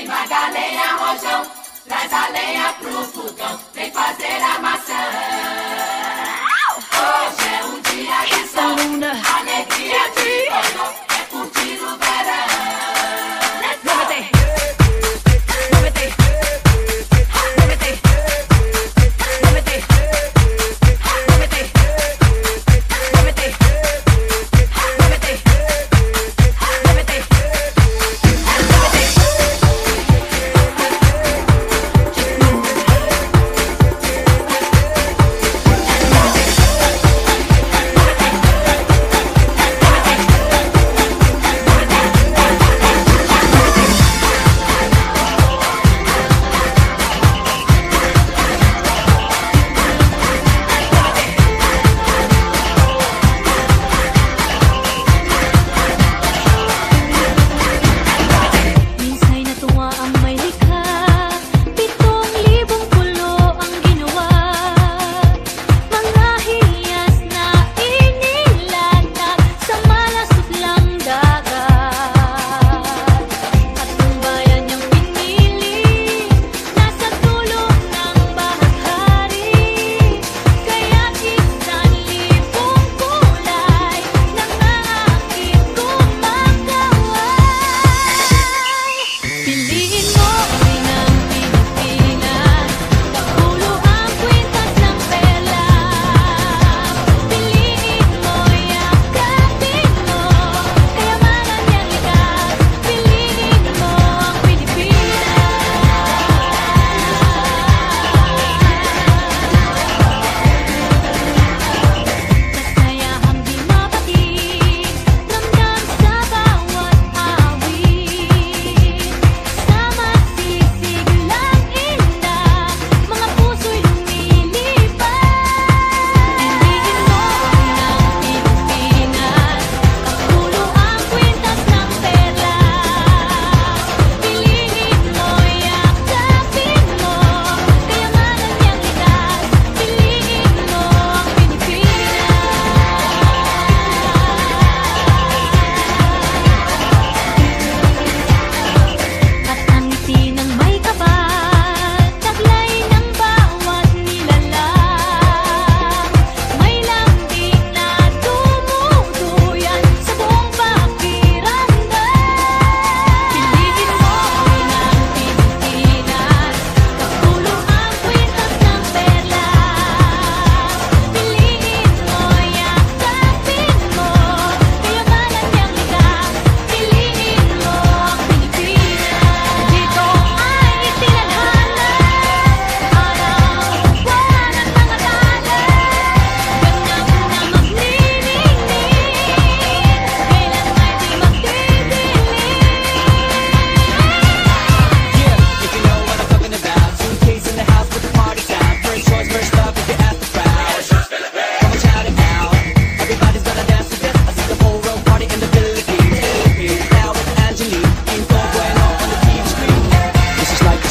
Vem pra galera, rojão, traz a lenha pro fogão, vem pra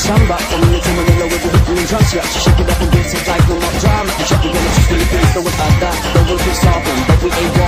September I'm in the terminal with the victory drums Yeah, she shake it up against some like no more drama. I'm shaking on the truth in the so what I die Don't look yourself, but we ain't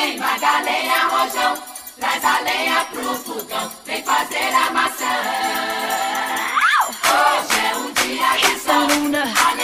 Vem Magalhães Rojão, traz a lenha pro fogão, vem fazer a maçã. Hoje é um dia de sol.